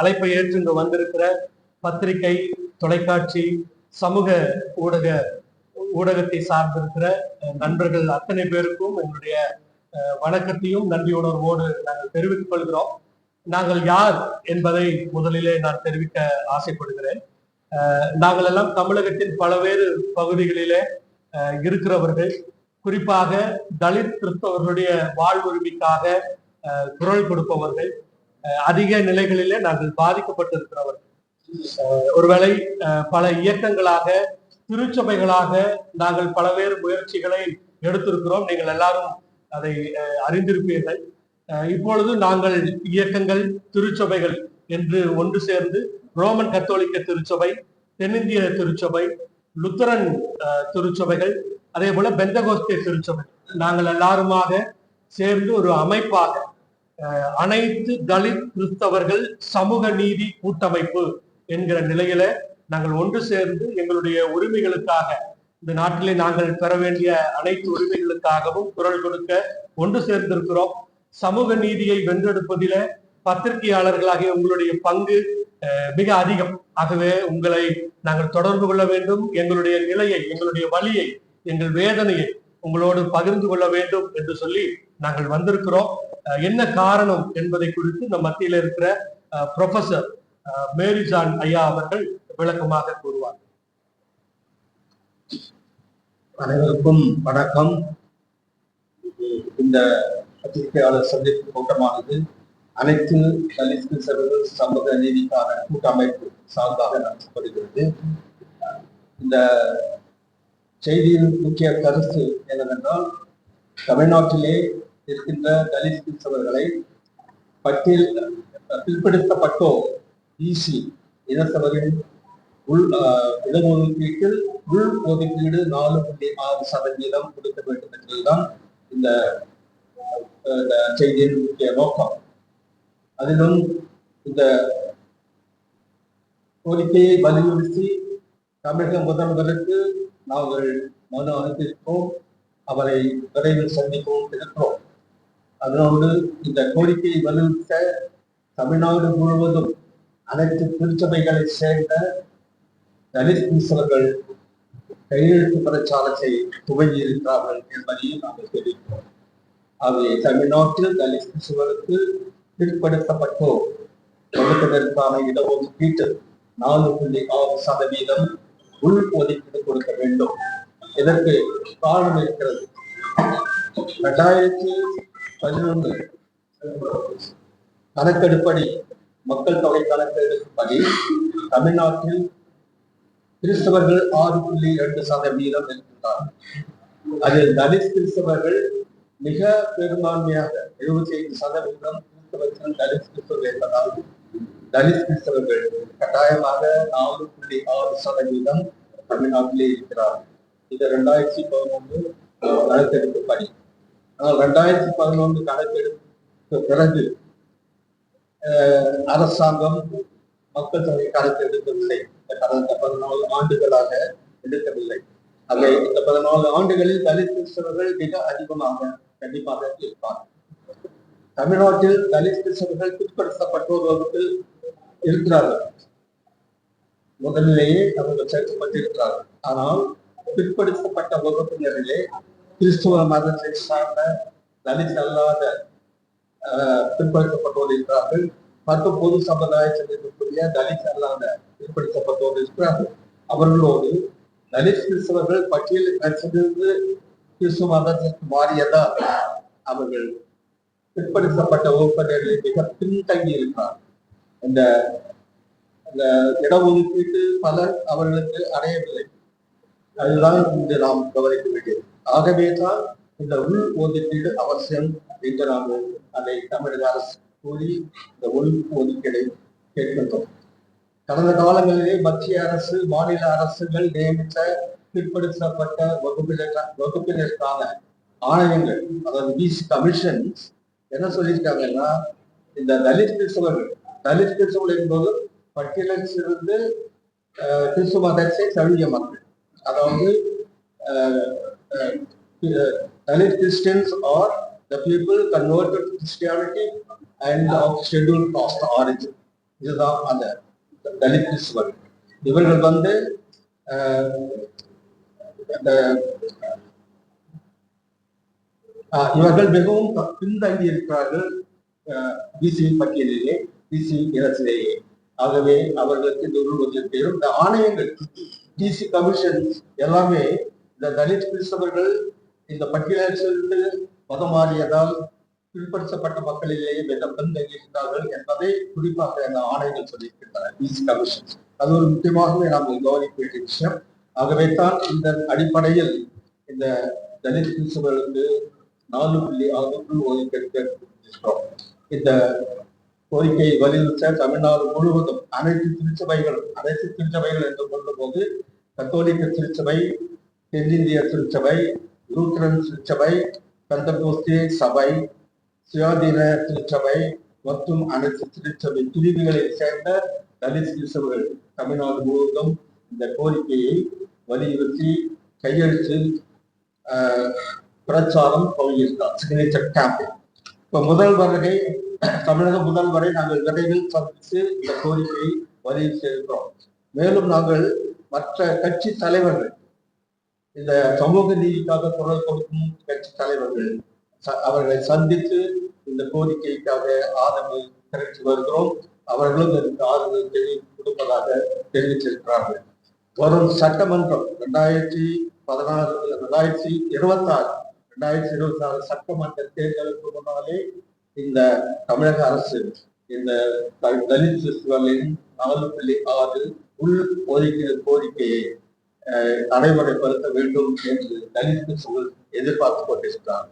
அழைப்பை ஏற்று இங்கு வந்திருக்கிற பத்திரிகை தொலைக்காட்சி சமூக ஊடக ஊடகத்தை சார்ந்திருக்கிற நண்பர்கள் அத்தனை பேருக்கும் எங்களுடைய வணக்கத்தையும் நன்றி உணர்வோடு நாங்கள் தெரிவித்துக் கொள்கிறோம். நாங்கள் யார் என்பதை முதலிலே நான் தெரிவிக்க ஆசைப்படுகிறேன். நாங்கள் எல்லாம் தமிழகத்தின் பல்வேறு பகுதிகளிலே இருக்கிறவர்கள். குறிப்பாக தலித் கிறிஸ்தவர்களுடைய வாழ்வுரிமைக்காக குரல் கொடுப்பவர்கள். அதிக நிலைகளிலே நாங்கள் பாதிக்கப்பட்டிருக்கிறவர்கள். ஒருவேளை அஹ், பல இயக்கங்களாக திருச்சபைகளாக நாங்கள் பலவேறு முயற்சிகளை எடுத்திருக்கிறோம். நீங்கள் எல்லாரும் அதை அறிந்திருப்பீர்கள். இப்பொழுது நாங்கள் இயக்கங்கள் திருச்சபைகள் என்று ஒன்று சேர்ந்து ரோமன் கத்தோலிக்க திருச்சபை தென்னிந்திய திருச்சபை லுத்தரன் திருச்சபைகள் அதே போல பெந்தகோஸ்தே திருச்சபை. நாங்கள் எல்லாருமாக சேர்ந்து ஒரு அமைப்பாக அனைத்து தலித் கிறிஸ்தவர்கள் சமூக நீதி கூட்டமைப்பு என்கிற நிலையில நாங்கள் ஒன்று சேர்ந்து எங்களுடைய உரிமைகளுக்காக இந்த நாட்டிலே நாங்கள் பெற வேண்டிய அனைத்து உரிமைகளுக்காகவும் குரல் கொடுக்க ஒன்று சேர்ந்திருக்கிறோம். சமூக நீதியை வென்றெடுப்பதில பத்திரிகையாளர்களாகிய உங்களுடைய பங்கு மிக அதிகம். ஆகவே உங்களை நாங்கள் தொடர்பு கொள்ள வேண்டும். எங்களுடைய நிலையை எங்களுடைய வழியை எங்கள் வேதனையை உங்களோடு பகிர்ந்து கொள்ள வேண்டும் என்று சொல்லி நாங்கள் வந்திருக்கிறோம். என்ன காரணம் என்பதை குறித்து நம் மத்தியில் இருக்கிற ப்ரொஃபசர் மேரி ஜான் ஐயா அவர்கள் விளக்கமாக கூறுவார். அனைவருக்கும் வணக்கம். இந்த பத்திரிகையாளர் சந்திப்பு கூட்டமானது அனைத்து தலித்து கிறிஸ்தவர்கள் சமூக நீதிக்கான கூட்டமைப்பு சார்பாக நடத்தப்படுகிறது. இந்த செய்தியின் முக்கிய கருத்து என்னவென்றால் தமிழ்நாட்டிலே இருக்கின்ற தலித் கிறிஸ்தவர்களை பட்டியல் பிற்படுத்தப்பட்டோர் இசி இனத்தவரின் உள் இடஒதுக்கீட்டில் உள் ஒதுக்கீடு நாலு புள்ளி ஆறு சதவீதம் கொடுக்க வேண்டும் என்பதுதான் இந்த இந்த செய்தியின் முக்கிய நோக்கம். அதிலும் இந்த கோரிக்கையை வலியுறுத்தி தமிழக முதல்வருக்கு நாங்கள் மனு அனுப்பியிருக்கிறோம் அவரை விரைவில் சந்திக்கவும் இருக்கிறோம் அதோடு இந்த கோரிக்கையை வலியுறுத்த தமிழ்நாடு முழுவதும் அனைத்து திருச்சபைகளை சேர்ந்த தலித் கிறிஸ்தவர்கள் கையெழுத்து பிரச்சாரத்தை துவங்கி இருக்கிறார்கள் என்பதையும் நாங்கள் தெரிவிக்கிறோம். ஆகவே தமிழ்நாட்டில் தலித் கிறிஸ்தவருக்கு பிற்படுத்தப்பட்டோர் வகுப்பினருக்கான இடஒதுக்கீட்டு நாலு புள்ளி ஆறு சதவீதம் உள் ஒதுக்கீடு கொடுக்க வேண்டும். இதற்கு காரணம் இருக்கிறது. ரெண்டாயிரத்தி பதினொன்று. கணக்கெடுப்படி மக்கள் தொகை கணக்கெடுப்படி தமிழ்நாட்டில் கிறிஸ்தவர்கள் ஆறு புள்ளி இரண்டு சதவீதம் இருக்கின்றார் அதில் தலித் கிறிஸ்தவர்கள் மிக பெரும்பான்மையாக எழுபத்தி ஐந்து சதவீதம் கிறிஸ்தவர்கள் தலித் கிறிஸ்தவர்கள் என்பதால் தலித் கிறிஸ்தவர்கள் கட்டாயமாக நாலு புள்ளி ஆறு சதவீதம் தமிழ்நாட்டிலே இருக்கிறார் இது ரெண்டாயிரத்தி பதினொன்று கணக்கெடுப்பு பணி ஆனால் ரெண்டாயிரத்தி பதினொன்று கணக்கெடுப்பு பிறகு அஹ், அரசாங்கம் மக்கள் தொகை கணக்கு எடுக்கவில்லை. கடந்த பதினாலு ஆண்டுகளாக எடுக்கவில்லை. அதை இந்த பதினாலு ஆண்டுகளில் தலித் கிறிஸ்தவர்கள் மிக அதிகமாக கண்டிப்பாக இருப்பார் தமிழ்நாட்டில் தலித் கிறிஸ்தவர்கள் பிற்படுத்தப்பட்டோர் வகுப்பில் இருக்கிறார்கள். முதலிலேயே அவர்கள் சேர்க்கப்பட்டிருக்கிறார்கள். ஆனால் பிற்படுத்தப்பட்ட வகுப்பினரிலே கிறிஸ்துவ மதத்தை சார்ந்த தலித் அல்லாத பிற்படுத்தப்பட்டோர் இருக்கிறார்கள். மற்றும் பொது சமுதாயத்தில் இருக்கக்கூடிய தலித் அல்லாத பிற்படுத்தப்பட்டோர் இருக்கிறார்கள். அவர்களோடு தலித் கிறிஸ்தவர்கள் பட்டியல் கட்சியிலிருந்து கிறிஸ்துவ மதத்திற்கு மாறியதால் அவர்கள் பிற்படுத்தப்பட்ட உறுப்பினர்களில் மிக பின்தங்கி இருக்கிறார் இந்த இந்த இடஒதுக்கீட்டு பலர் அவர்களுக்கு அடையவில்லை. அதுதான் இன்று நாம் கவனிக்க வேண்டியது. ஆகவே தான் இந்த உள் ஒதுக்கீடு அவசியம் என்று நாங்கள் அதை தமிழக அரசு கூறி இந்த உள் ஒதுக்கீடை கேட்கின்றோம். கடந்த காலங்களிலே மத்திய அரசு மாநில அரசுகள் நியமித்த பிற்படுத்தப்பட்ட வகுப்பினர் வகுப்பினருக்கான ஆணையங்கள் அதாவது பிஸ் கமிஷன்ஸ் என்ன சொல்லியிருக்காங்கன்னா இந்த தலித் கிறிஸ்தவர்கள் தலித் கிறிஸ்தவர்கள் என்பது பட்டியலில் சிறந்து கிறிஸ்துவ மதத்தை தழுவிய மக்கள் அதாவது ah, ah, Dalit Christians are the people converted Christianity and of schedule caste இதுதான் அந்த தலித் கிறிஸ்தவர்கள் இவர்கள் வந்து ஆஹ், அந்த ஆஹ், இவர்கள் மிகவும் பின்தங்கி இருக்கிறார்கள் பிசி பட்டியலிலே பிசி இனத்திலேயே ஆகவே அவர்களுக்கு இந்த உள் ஒதுக்கீடும் இந்த ஆணையங்கள் டிசி கமிஷன் எல்லாமே இந்த தலித் கிறிஸ்தவர்கள் இந்த பட்டியலிலிருந்து மதம் மாறியதால் பிற்படுத்தப்பட்ட மக்களிலேயே மிக பின்தங்கி இருந்தார்கள் என்பதை குறிப்பாக அந்த ஆணைகள் சொல்லியிருக்கின்றன. அது ஒரு முக்கியமாகவே நாம் கவனிக்க வேண்டிய விஷயம். ஆகவே தான் இந்த அடிப்படையில் இந்த தலித் கிறிஸ்தவர்களுக்கு நாலு புள்ளி ஆறு உள் இந்த கோரிக்கையை வலியுறுத்த தமிழ்நாடு முழுவதும் அனைத்து திருச்சபைகளும் அனைத்து திருச்சபைகள் என்று சொல்லும்போது கத்தோலிக்க திருச்சபை தென்னிந்திய திருச்சபை லூத்ரன் திருச்சபை பெந்தகோஸ்தே சபை சுயாதீன திருச்சபை மற்றும் அனைத்து திருச்சபை பிரிவுகளை சேர்ந்த தலித் கிறிஸ்தவர்கள் தமிழ்நாடு முழுவதும் இந்த கோரிக்கையை வலியுறுத்தி கையெழுத்து பிரச்சாரம் துவங்கியிருக்கார் சிக்னேச்சர் கேம்பெயின் இப்ப முதல் வருகை தமிழக முதல்வரை நாங்கள் விரைவில் சந்தித்து இந்த கோரிக்கையை வலியுறுத்தி இருக்கிறோம். மேலும் நாங்கள் மற்ற கட்சி தலைவர்கள் இந்த சமூக நீதிக்காக குரல் கொடுக்கும் கட்சி தலைவர்கள் ச- அவர்களை சந்தித்து இந்த கோரிக்கைக்காக ஆதரவு தெரிவித்து வருகிறோம். அவர்களும் இதற்கு ஆதரவு தெரிவி கொடுப்பதாக தெரிவித்திருக்கிறார்கள். வரும் சட்டமன்றம் ரெண்டாயிரத்தி பதினாறு ரெண்டாயிரத்தி இருபத்தி ஆறு ரெண்டாயிரத்தி இருபத்தி ஆறு சட்டமன்ற தேர்தலுக்கு முன்னாலே இந்த தமிழக அரசு இந்த தலித் சிசுகளின் நாலு புள்ளி ஆறு உள் ஒதுக்கீடு கோரிக்கையை நடைமுறைப்படுத்த வேண்டும் என்று தலித்து சிசுகள் எதிர்பார்த்து கொண்டிருக்கிறார்